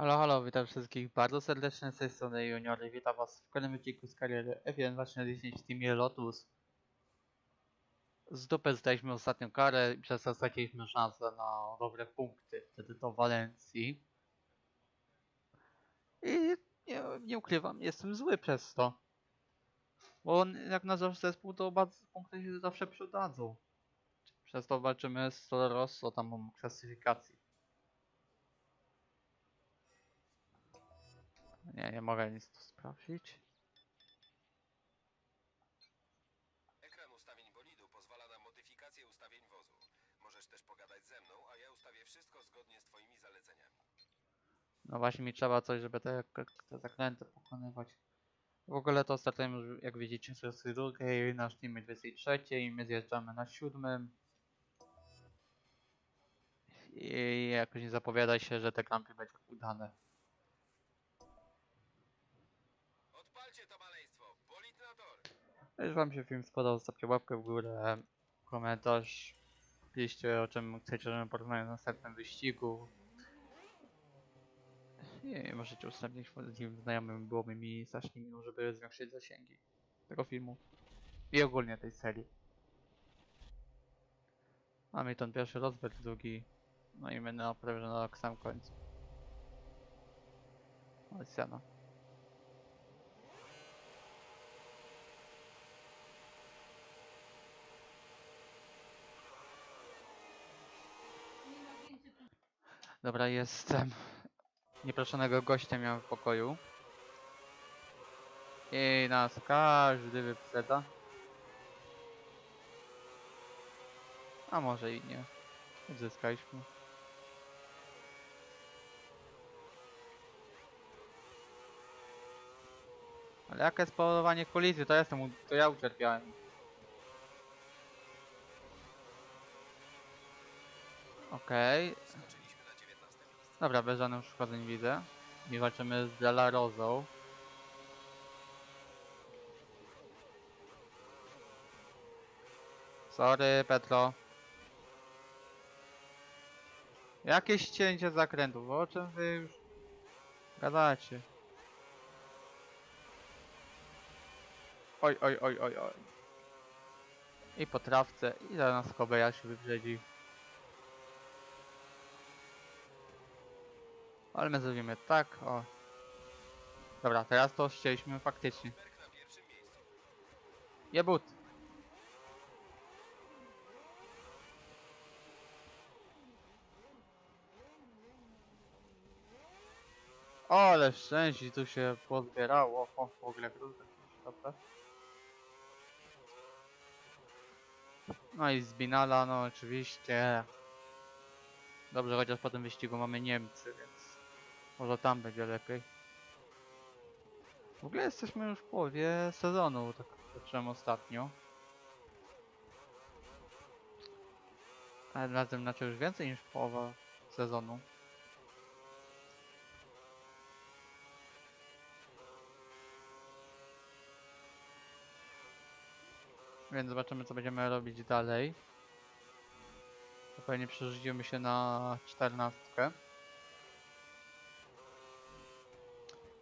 Halo, halo, witam wszystkich bardzo serdecznie z tej strony Junior i witam was w kolejnym odcinku z kariery F1 2010 w Teamie Lotus. Z dupy zdaliśmy ostatnią karę i przez to straciliśmy szansę na dobre punkty, wtedy do Walencji. I nie, nie ukrywam, jestem zły przez to. Bo jak na nasz zespół, to punkty się zawsze przydadzą. Przez to walczymy z Toro Rosso, tam mam klasyfikacji. Nie, nie mogę nic tu sprawdzić. Ekran ustawień bolidu pozwala na modyfikację ustawień wozu. Możesz też pogadać ze mną, a ja ustawię wszystko zgodnie z twoimi zaleceniami. No właśnie mi trzeba coś, żeby te, te zakręty pokonywać. W ogóle to startujemy jak widzicie, z sesji drugiej, nasz team jest 23 i my zjeżdżamy na siódmym. I jakoś nie zapowiada się, że te klampy będzie udane. Odpalcie to maleństwo! Bolid na tor! Jeśli wam się film spodobał, zostawcie łapkę w górę, komentarz. Piszcie o czym chcecie, żebym porozmawiał w następnym wyścigu. I możecie ustawić tym znajomym, byłoby mi strasznie miło, żeby zwiększyć zasięgi tego filmu. I ogólnie tej serii. Mamy ten pierwszy rozbieg, drugi. No i my na prawie na sam końcu. Oceana. Dobra, jestem. Nieproszonego gościa miałem w pokoju. I nas każdy wyprzedza. A może i nie. Odzyskaliśmy. Ale jakie spowodowanie kolizji? To jestem, to ja ucierpiałem. Okej, Skoczyliśmy na 19 miejsce. Dobra, bez żadnych uszkodzeń widzę. I walczymy z Della Rozą. Sorry, Petro. Jakieś cięcie zakrętów, o czym wy już gadacie? Oj, oj, oj, oj, oj. I po trawce, i zaraz Kobeja się wyprzedzi. Ale my zrobimy tak, o. Dobra, teraz to chcieliśmy faktycznie. Jebut! O, ale szczęście tu się pozbierało. O, w ogóle. Dobra. No i z Binala, no oczywiście. Dobrze, chociaż po tym wyścigu mamy Niemcy, więc może tam będzie lepiej. W ogóle jesteśmy już w połowie sezonu, tak patrzyłem ostatnio. Ale razem znaczy już więcej niż połowa sezonu. Więc zobaczymy co będziemy robić dalej. Pewnie przerzucimy się na czternastkę.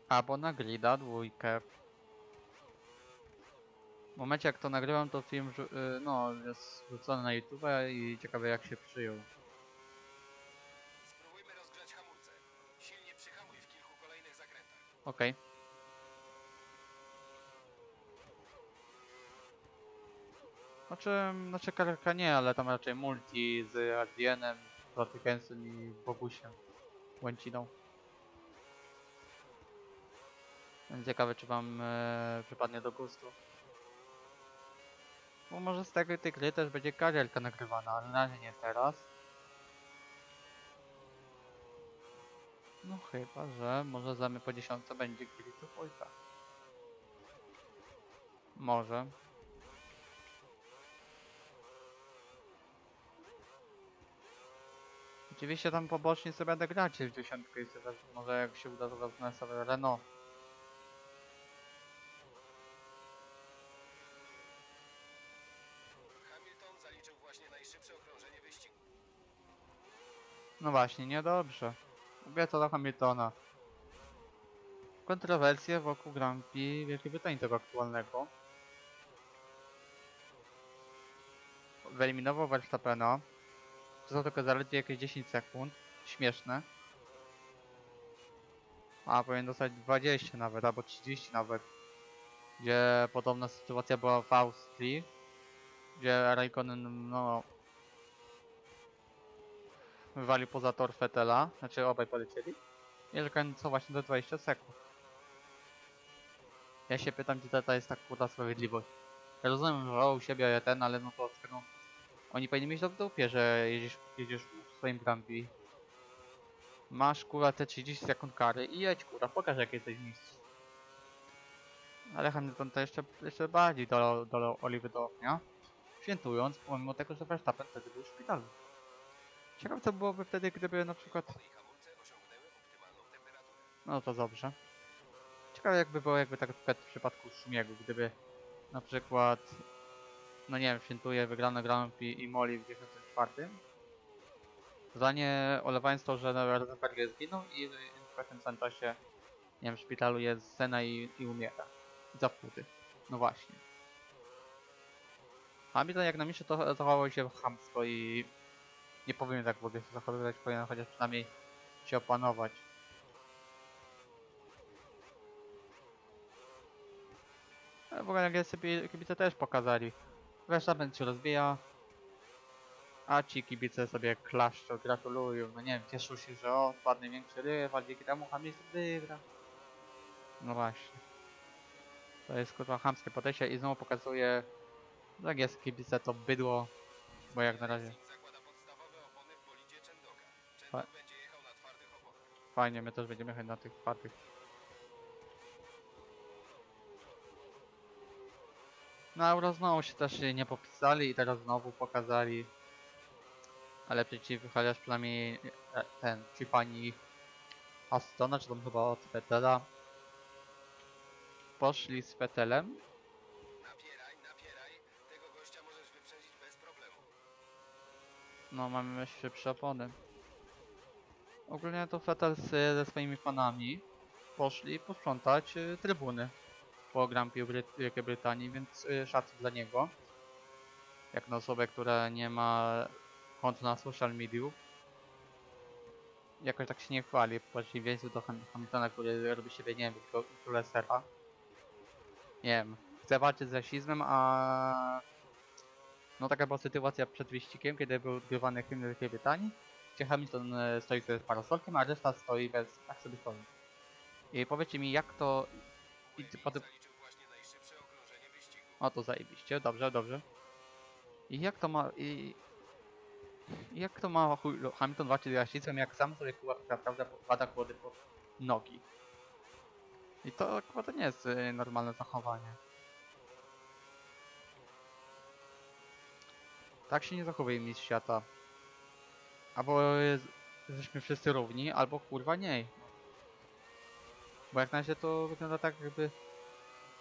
Albo na grida dwójkę. W momencie jak to nagrywam to film y, no, jest wrzucony na YouTube i ciekawe jak się przyjął. Spróbujmy rozgrzać hamulce. Silnie przyhamuj w kilku kolejnych zakrętach. Okej. Znaczy, znaczy karka nie, ale tam raczej multi z Adrienem, Protykensem i Bogusiem. Łęciną. Ciekawe czy wam e, przypadnie do gustu. Bo może z tego tej gry też będzie karierka nagrywana, ale na razie nie teraz. No chyba, że może zamy po dziesiątce będzie Grid dwójka. Może. Oczywiście tam pobocznie sobie będę grać w dziesiątkę i sobie może jak się uda to wezmę sobie Renault. Hamilton zaliczył właśnie najszybsze okrążenie wyścigu. No właśnie, niedobrze. Mówię co do Hamiltona. Kontrowersje wokół Grand Prix Wielkiej Brytanii tego aktualnego. Wyeliminował Verstappena. To są tylko zaledwie jakieś 10 sekund. Śmieszne. A powinien dostać 20 nawet, albo 30 nawet. Gdzie podobna sytuacja była w Austrii. Gdzie Raikkonen, no... Wywalił poza tor Fetela, znaczy obaj polecieli. I co właśnie do 20 sekund. Ja się pytam, gdzie ta jest tak kurwa sprawiedliwość. Ja rozumiem, że u siebie ten, ale no to no, oni powinni mieć to w dupie, że jedziesz, jedziesz w swoim Grand Prix. Masz kurwa te 30 sekund kary i jedź kurwa, pokaż jak jesteś mistrz. Ale Hamilton to jeszcze, jeszcze bardziej do, do oliwy do ognia. Świętując, pomimo tego, że Verstappen wtedy był w szpitalu. Ciekawe co byłoby wtedy, gdyby na przykład... No to dobrze. Ciekawe jakby było jakby tak w przypadku Szumiego, gdyby na przykład, no nie wiem, świętuje wygrane Grand Prix i Moli w 94. Zdanie olewając to, że Rosenberger zginął i w pewnym samym czasie, nie wiem, w szpitalu jest Sena i, i umiera. Zapłuty. No właśnie. Hamilton jak na mistrzu to zachował się chamsko i nie powinien tak w ogóle się zachowywać, powinien chociaż przynajmniej się opanować. Ale w ogóle angielscy kibice też pokazali. Verstappen się rozwija. A ci kibice sobie klaszczą, gratulują. No nie wiem, cieszą się, że o, spadnie większy rywal, dzięki temu Hamilton wygra. No właśnie. To jest kurwa chamskie podejście i znowu pokazuje, że angielscy kibice to bydło. Bo jak na razie Fa- fajnie, my też będziemy jechać na tych twardych. Na Euro znowu się też nie popisali i teraz znowu pokazali. Ale przeciw chociaż przynajmniej e, ten, ci pani Astona, czy tam chyba od Fetela poszli z Fetelem. Napieraj, napieraj. Tego gościa możesz wyprzedzić bez problemu. No mamy szybsze opony. Ogólnie to Fetel ze swoimi fanami poszli posprzątać y, trybuny po Grand Prix Wielkiej Brytanii, więc y, szacun dla niego. Jak na osobę, która nie ma kont na social mediów. Jakoś tak się nie chwali, przeciwieństwie do Ham Hamiltona, który robi siebie, nie wiem, influencera. Nie wiem, chce walczyć z rasizmem, a no taka była sytuacja przed wyścigiem, kiedy był odgrywany hymn Wielkiej Brytanii, gdzie Hamilton e, stoi z parasolkiem, a reszta stoi bez, tak sobie stoi. I powiedzcie mi jak to... I potem... O to zajebiście, dobrze, dobrze. I jak to ma... I... Jak to ma no, Hamilton walczyć z rasizmem, jak sam sobie naprawdę podkłada kłody pod nogi. I to chyba to nie jest e, normalne zachowanie. Tak się nie zachowuje mistrz świata. Albo jest, jesteśmy wszyscy równi, albo kurwa nie. Bo jak na razie to wygląda tak jakby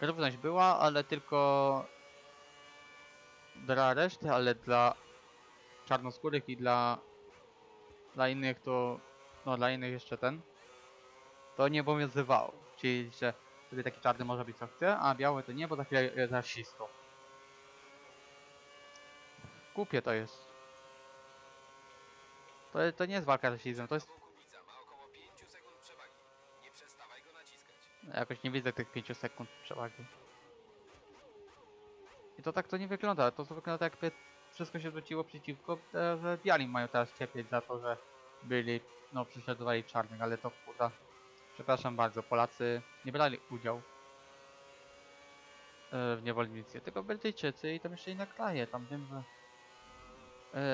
równość była, ale tylko dla reszty, ale dla czarnoskórych i dla dla innych to no dla innych jeszcze ten to nie obowiązywało. Czyli że wtedy taki czarny może być co chce, a biały to nie, bo za chwilę jest rasistą. Głupie to jest. To, to nie jest walka z rasizmem, to jest... Tobą Kubica ma około 5 sekund przewagi. Nie. Jakoś nie widzę tych 5 sekund przewagi. I to tak to nie wygląda, to, wygląda jakby wszystko się zwróciło przeciwko, e, że biali mają teraz cierpieć za to, że byli, no prześladowali czarnych, ale to kurwa, przepraszam bardzo, Polacy nie brali udziału e, w niewolnictwie, tylko Brytyjczycy i tam jeszcze inne kraje, tam wiem, że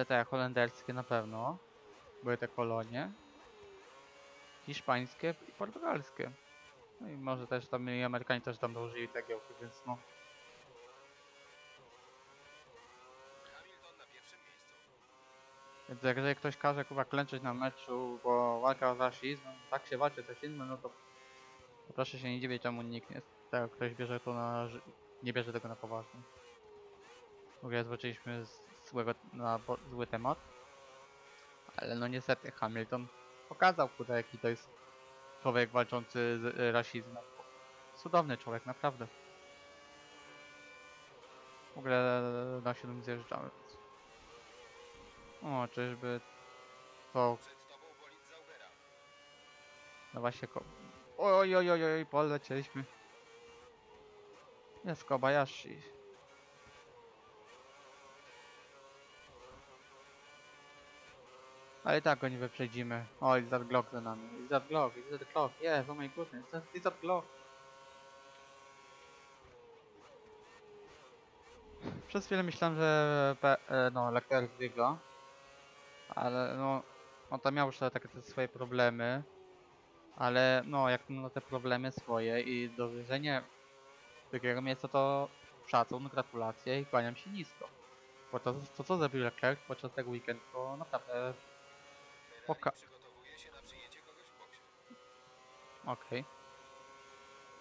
te holenderskie na pewno, były te kolonie, hiszpańskie i portugalskie. No i może też tam i Amerykanie też tam dołożyli te giełki, więc no. Więc jeżeli ktoś każe kurwa klęczeć na meczu, bo walka z rasizmem, tak się walczy z rasizmem, no to, proszę się nie dziwić czemu nikt nie, tak, ktoś bierze to na, nie bierze tego na poważnie. W ogóle zobaczyliśmy z- złego, na zły temat. Ale no niestety Hamilton pokazał, kurde, jaki to jest człowiek walczący z y, rasizmem. Cudowny człowiek, naprawdę. W ogóle na 7 zjeżdżamy. O, czyżby to... No właśnie ko... Oj, oj, oj, oj, polecieliśmy. Jest Kobayashi. Ale i tak go nie wyprzedzimy. O, is that Glock za nami. Is that Glock, is that Glock. Yes, oh my goodness, is that Glock. Przez chwilę myślałem, że pe, no, Leclerc wygra. Ale no, on tam miał już takie te swoje problemy. Ale no, jak ma te problemy swoje i dowierzenie drugiego miejsca to szacun, gratulacje i kłaniam się nisko. Bo to, to co zrobił Leclerc podczas tego weekendu to naprawdę Boksie. okej.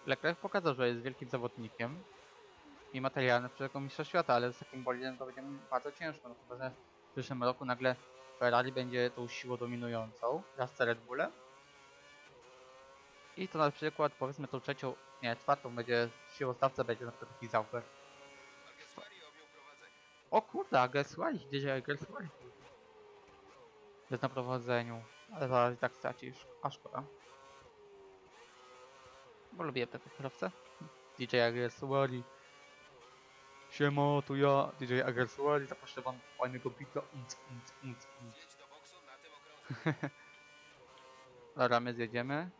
Leclerc pokazał, że jest wielkim zawodnikiem i materialny przed mistrza świata, ale z takim bolidem to będzie bardzo ciężko, no chyba, że w przyszłym roku nagle Ferrari będzie tą siłą dominującą wraz z Red Bullem. I to na przykład powiedzmy tą trzecią, nie, czwartą będzie siłą stawca będzie na przykład taki Zauber. O kurde, Agreswali, gdzie Agreswali? Jest na prowadzeniu, ale zaraz i tak stracisz, a szkoda. Bo lubię tego kierowcę. DJ Agreswali. Siema, tu ja, DJ Agreswali, zaproszę wam fajnego bita. Unc, unc, unc. Dobra, my zjedziemy.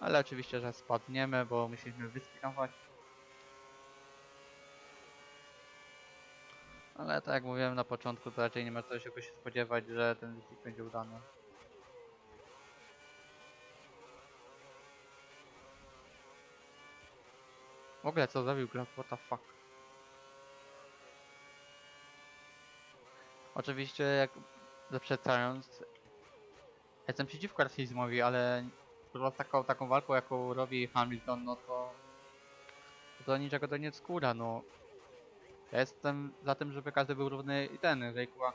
Ale oczywiście, że spadniemy, bo musieliśmy wyspinować. Ale tak jak mówiłem na początku, to raczej nie ma co się spodziewać, że ten wyścig będzie udany. W ogóle co zrobił Glock? What the fuck? Oczywiście jak zaprzeczając Jestem przeciwko rasizmowi, ale taką, taką walką jaką robi Hamilton, no to to niczego to nie skóra, no. Ja jestem za tym, żeby każdy był równy i ten, że kurwa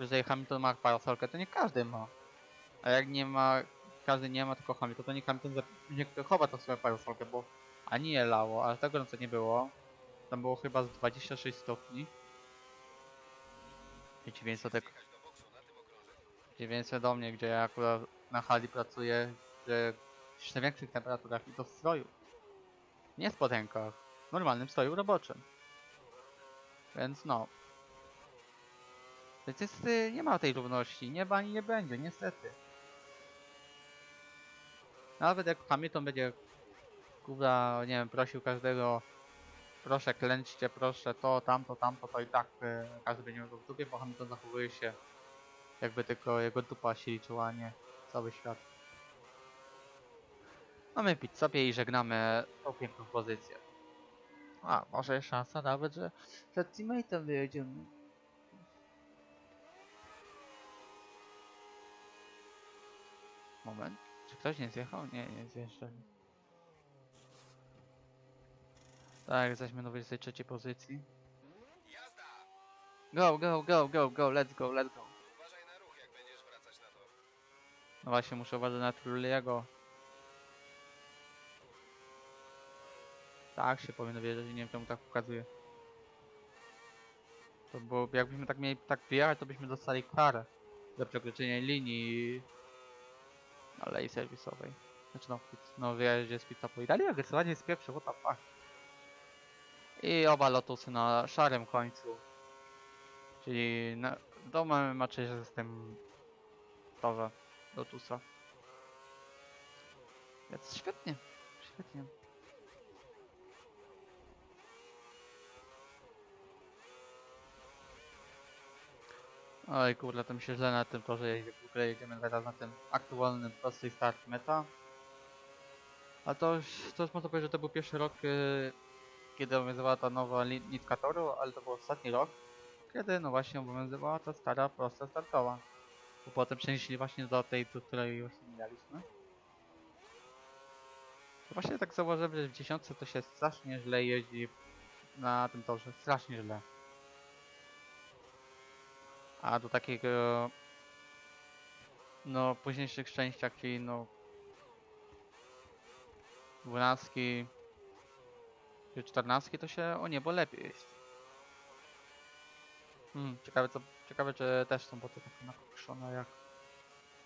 jeżeli Hamilton ma parasolkę, to nie każdy ma. A jak nie ma, każdy nie ma, tylko Hamilton, to nie Hamilton za- nie chowa tą swoją parasolkę, bo ani je lało, ale tego no co nie było. Tam było chyba z 26 stopni. I 900 Zjechać do mnie, gdzie ja akurat na hali pracuję, gdzie w największych temperaturach i to w stroju. Nie spodenkach, normalnym stroju roboczym. Więc no. Więc jest, y, nie ma tej równości, nie ma ani nie będzie, niestety. Nawet jak Hamilton będzie, kurwa, nie wiem, prosił każdego, proszę klęczcie, proszę to, tamto, tamto, to i tak y, każdy będzie miał w dupie, bo Hamilton zachowuje się jakby tylko jego dupa się liczyła, a nie cały świat. Mamy pit sobie i żegnamy tą piękną pozycję. A, może jest szansa nawet, że przed teammate'em wyjedziemy. Moment. Czy ktoś nie zjechał? Nie, nie zjeżdżali. Tak, jesteśmy na 23 pozycji. Go, go, go, go, go, let's go, let's go. Uważaj na ruch, jak będziesz wracać na tor. No właśnie, muszę uważać na Trulliego. Tak się powinno wierzyć, nie wiem czemu tak pokazuje. To bo jakbyśmy tak mieli tak wyjechać, to byśmy dostali karę za przekroczenie linii alei serwisowej. Znaczy no, no wyjeździe z pizza po Italii, agresowanie jest pierwszy, what the fuck. I oba lotusy na szarym końcu. Czyli na, domem macie z tym torze lotusa. Więc świetnie, świetnie. Oj kurde, to mi się źle na tym torze jedzie. W ogóle jedziemy teraz na tym aktualnym prosty start meta. A to to można powiedzieć, że to był pierwszy rok, y, kiedy obowiązywała ta nowa nitka toru, ale to był ostatni rok, kiedy no właśnie obowiązywała ta stara prosta startowa. Bo potem przenieśli właśnie do tej, do której już mieliśmy. To właśnie tak zauważyłem, że w dziesiątce to się strasznie źle jeździ na tym torze, strasznie źle. A do takiego no późniejszych szczęściach, czyli no dwunastki czy czternastki to się o niebo lepiej jest. Hmm, ciekawe co, ciekawe czy też są boty takie nakokszone jak,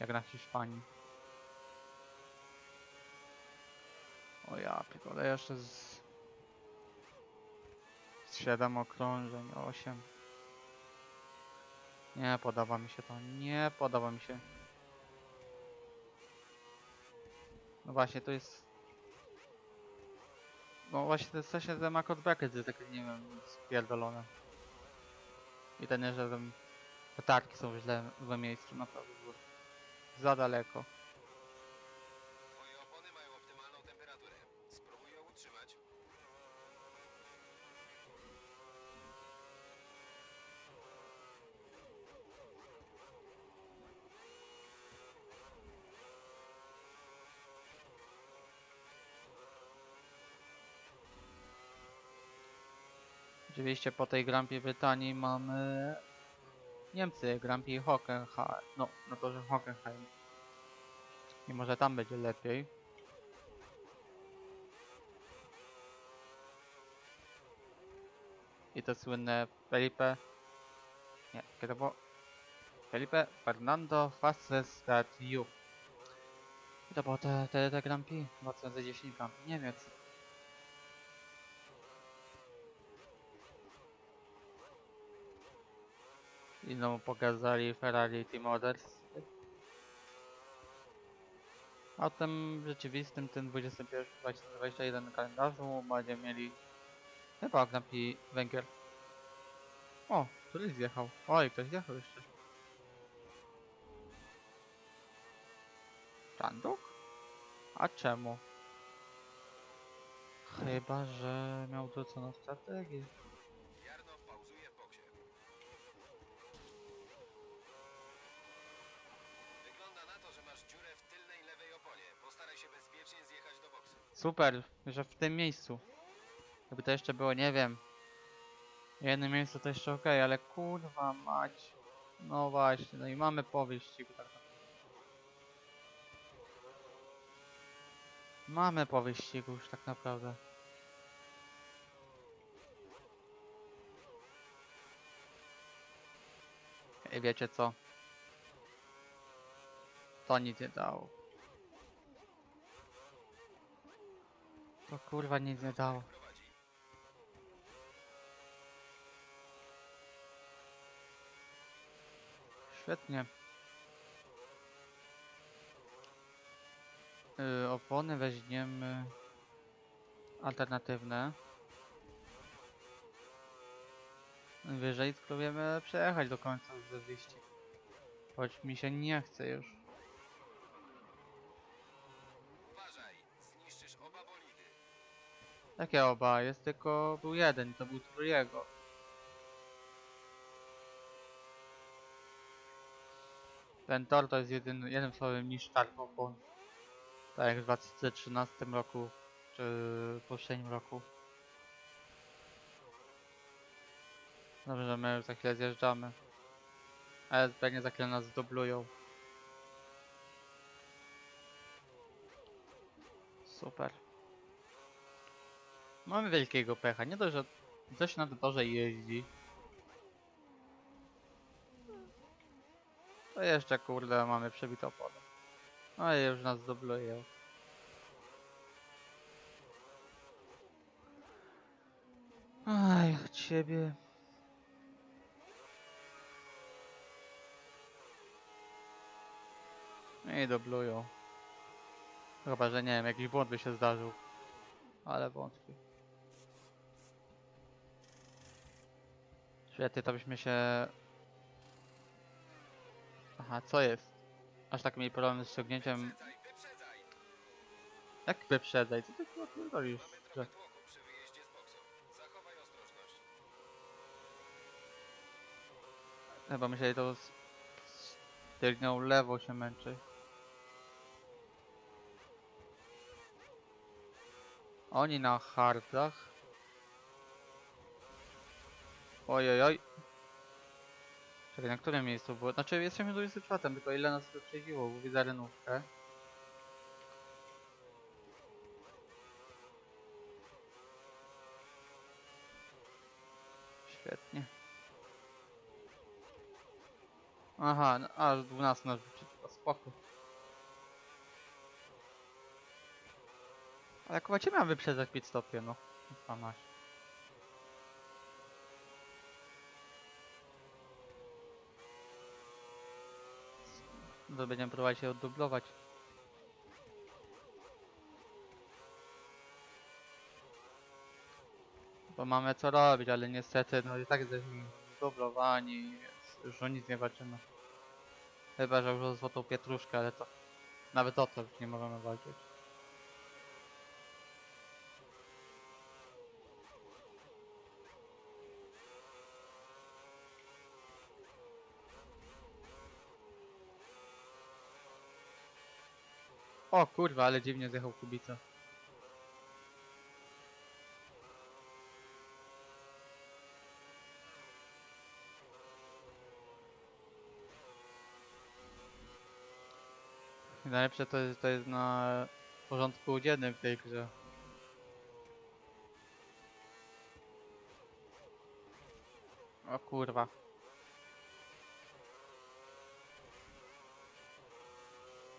jak na Hiszpanii. O ja pierdolę jeszcze z... z 7 okrążeń, 8. Nie podoba mi się to, nie podoba mi się. No właśnie, to jest... No właśnie, to jest właśnie ten Makot Bracket, że takie, nie wiem, spierdolone. I ten, że tam petarki są źle, w miejscu, naprawdę za daleko. Twoje opony mają optymalną temperaturę. Spróbuj ją utrzymać. Oczywiście po tej Grand Prix Brytanii mamy Niemcy, Grand Prix Hockenheim. No, no to, że Hockenheim. I może tam będzie lepiej. I to słynne Felipe. Nie, kiedy to było? Felipe Fernando Fastest Start You. I to było te, te, te Grand Prix 2010 Grand Prix Niemiec. I znowu pokazali Ferrari Team Orders. A tym rzeczywistym, tym 21, 2021 kalendarzu będziemy mieli chyba Grand Prix Węgier. O, któryś zjechał. Oj, ktoś zjechał jeszcze. Czanduk? A czemu? Chyba, że miał wrzuconą strategię. Jarno Super, że w tym miejscu. Gdyby to jeszcze było, nie wiem. Jedno miejsce to jeszcze ok, ale kurwa mać. No właśnie, no i mamy po. Mamy po wyścigu już tak naprawdę. I wiecie co? To nic nie dało. To kurwa nic nie dało. Świetnie. Yy, opony weźmiemy alternatywne. Wyżej spróbujemy przejechać do końca ze wyścig. Choć mi się nie chce już. Takie oba, jest tylko był jeden to był Trujego. Ten tor to jest jeden, jednym słowem niż start opon. Tak jak w 2013 roku, czy w poprzednim roku. Dobrze, my już za chwilę zjeżdżamy. Ale pewnie za chwilę nas zdoblują. Super. Mamy wielkiego pecha. Nie dość, że coś na torze jeździ. To jeszcze kurde mamy przebitą opony. No i już nas zdoblują. Aj, ciebie. No I doblują. Chyba, że nie wiem, jakiś błąd by się zdarzył. Ale wątpię. Świetnie, to byśmy się... Aha, co jest? Aż tak mieli problem z ściągnięciem... Jak wyprzedzaj? Co ty pierdolisz? Że... Chyba myśleli to z... tylnią lewą się męczy. Oni na hardach. Oj, oj, oj. Czekaj, na którym miejscu było? Znaczy, jesteśmy 24, tylko ile nas wyprzedziło? Bo widzę arenówkę. Świetnie. Aha, no, aż 12 nas wyprzedziło, spoko. Ale chyba cię miałem wyprzedzać pit stopie, no. 12. bo będziemy próbować się oddublować. Bo mamy co robić, ale niestety, no i tak jesteśmy dublowani, już o nic nie walczymy. Chyba, że już o złotą pietruszkę, ale to nawet o to już nie możemy walczyć. O kurwa, ale dziwnie zjechał Kubica. Najlepsze to jest, to jest na porządku dziennym w tej grze. O kurwa.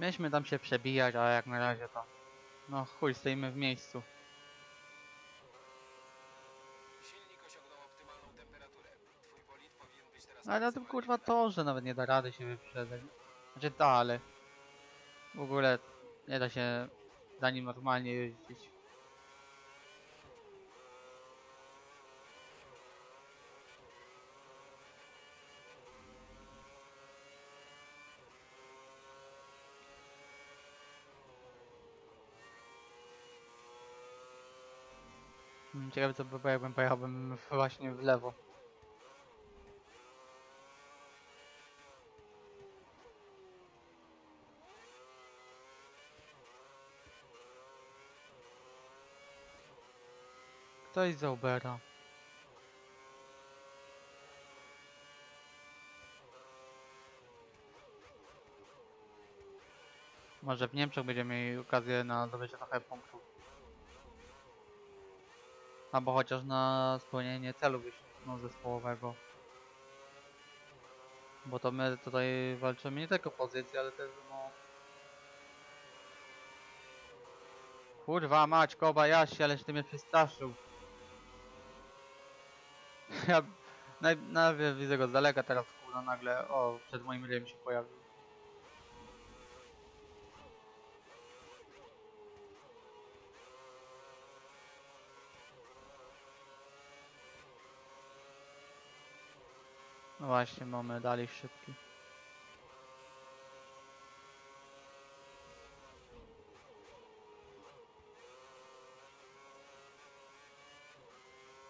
Mieliśmy tam się przebijać, ale jak na razie to... No chuj, stoimy w miejscu. Silnik osiągnął optymalną temperaturę. Twój bolid powinien być teraz Ale na tym kurwa wydajny. to, że nawet nie da rady się wyprzedzać. Znaczy da, ale... W ogóle nie da się za nim normalnie jeździć. Hmm, Ciekawe co by było jakbym pojechałbym właśnie w lewo. Ktoś za Ubera. Może w Niemczech będziemy mieli okazję na zdobycie trochę punktów. Albo chociaż na spełnienie celu wyścigu zespołowego. Bo to my tutaj walczymy nie tylko o pozycję, ale też no... Kurwa mać, Kobayashi, aleś ty mnie przestraszył. Ja naj, najpierw widzę go z daleka, teraz kurwa nagle, o, przed moim ryjem się pojawił. No właśnie, mamy dalej szybki.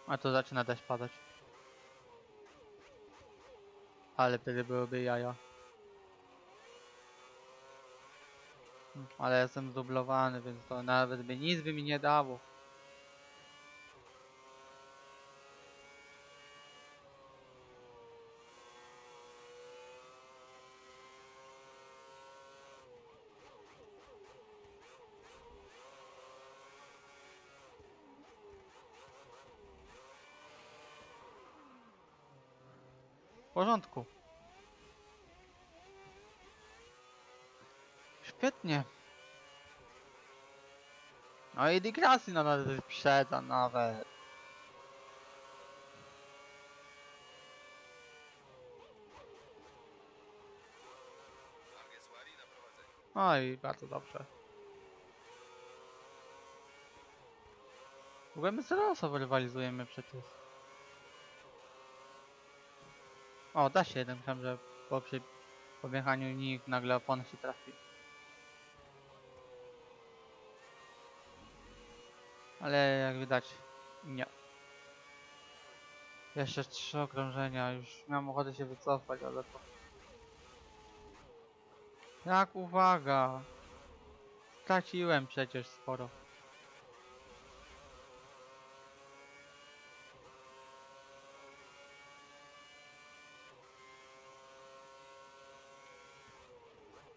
A to zaczyna deszcz padać. Ale wtedy byłyby jaja. Ale jestem zdublowany, więc to nawet by nic by mi nie dało. W porządku. Świetnie. No i Digrassi nawet wyprzedza nawet. No i bardzo dobrze. W ogóle my z losowo rywalizujemy przecież. O, da się jeden, myślałem, że po przy podjechaniu nich nagle opon się trafi. Ale jak widać, nie. Jeszcze trzy okrążenia, już miałem ochotę się wycofać, ale to... Jak uwaga! Straciłem przecież sporo.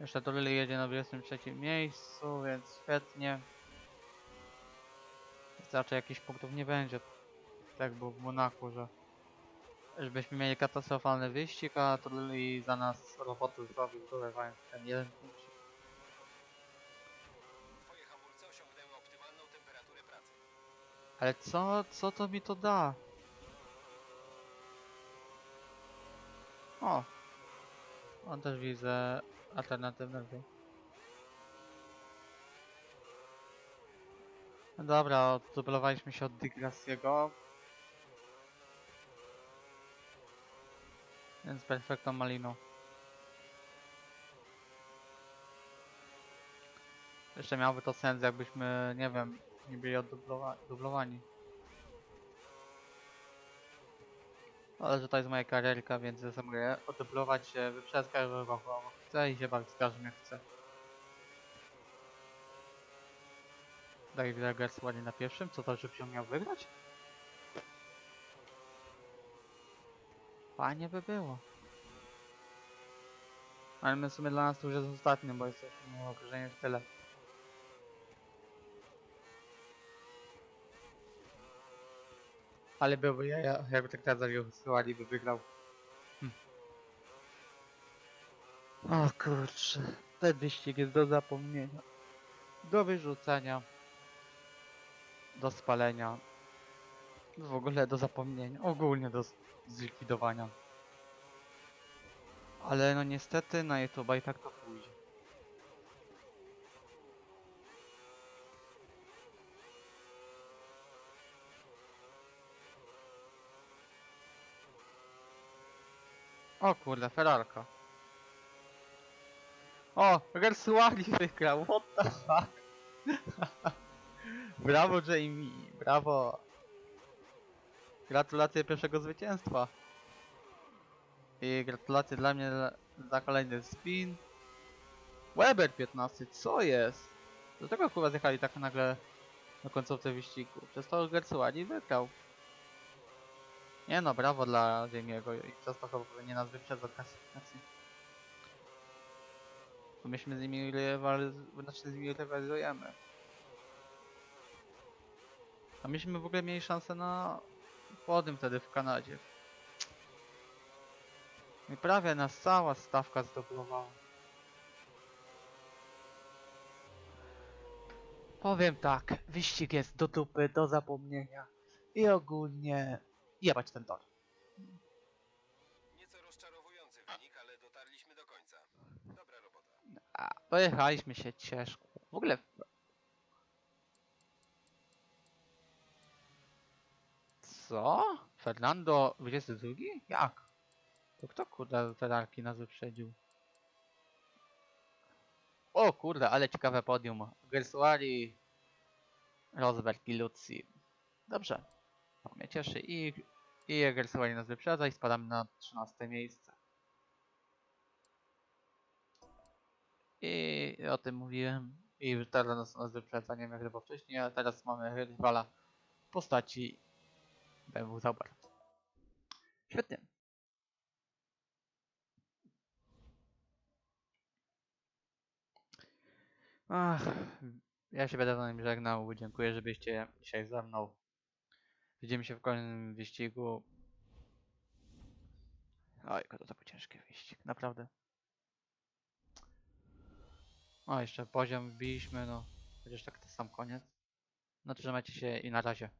Jeszcze Turley jedzie na 23 miejscu, więc świetnie. Raczej jakichś punktów nie będzie. Tak było w Monaku, że żebyśmy mieli katastrofalny wyścig, a Turley za nas roboty zrobił, dolewając ten jeden punkt. Ale co, co to mi to da? O! On też widzę alternatywne drzwi. No Dobra, oddublowaliśmy się od Digrassiego. Więc perfekto malino. Jeszcze miałoby to sens, jakbyśmy, nie wiem, nie byli oddublowani. Ale że to jest moja karierka, więc ja sobie mogę oddublować się, wyprzedzać kogo chcę i się bawić z każdym jak chcę. David Reggers ładnie na pierwszym, co to, żeby się miał wygrać? Fajnie by było. Ale my w sumie dla nas to już jest ostatni, bo jesteśmy okrążenie w tyle. Ale byłby ja, ja jakby tak teraz zawiosłali, by wygrał. Hm. O kurczę, ten wyścig jest do zapomnienia. Do wyrzucenia. Do spalenia. W ogóle do zapomnienia. Ogólnie do zlikwidowania. Ale no niestety na YouTube i tak to pójdzie. O kurde, Ferrarka. O, Gersuali wygrał, what the fuck. brawo Jamie, brawo. Gratulacje pierwszego zwycięstwa. I gratulacje dla mnie za- kolejny spin. Weber 15, co jest? Dlaczego chyba zjechali tak nagle na końcówce wyścigu? Przez to Gersuali wygrał. Nie no, brawo dla Jamie'ego i przez to chyba powinien nas wyprzedzać w klasyfikacji. Bo myśmy z nimi rywaliz- znaczy z nimi rywalizujemy. A myśmy w ogóle mieli szansę na podium wtedy w Kanadzie. I prawie nas cała stawka zdoblowała. Powiem tak, wyścig jest do dupy, do zapomnienia. I ogólnie jebać ten tor. Nieco rozczarowujący wynik, ale dotarliśmy do końca. Dobra robota. A, pojechaliśmy się ciężko. W ogóle... Co? Fernando 22? Jak? To kto kurde Ferrari nas wyprzedził? O kurde, ale ciekawe podium. Gersuari, Rosberg i Lucy. Dobrze. To mnie cieszy i, i Gersuari nas wyprzedza i spadamy na 13 miejsce. I o tym mówiłem. I teraz nas, nas wyprzedza, nie wiem jak było wcześniej, a teraz mamy rywala w postaci BMW Zauber. Świetnie. Ach, ja się będę z wami żegnał. Dziękuję, że byliście dzisiaj ze mną. Widzimy się w kolejnym wyścigu. Oj, to, to był ciężki wyścig, naprawdę. O, jeszcze poziom wbiliśmy, no. Chociaż tak to sam koniec. No trzymajcie się i na razie.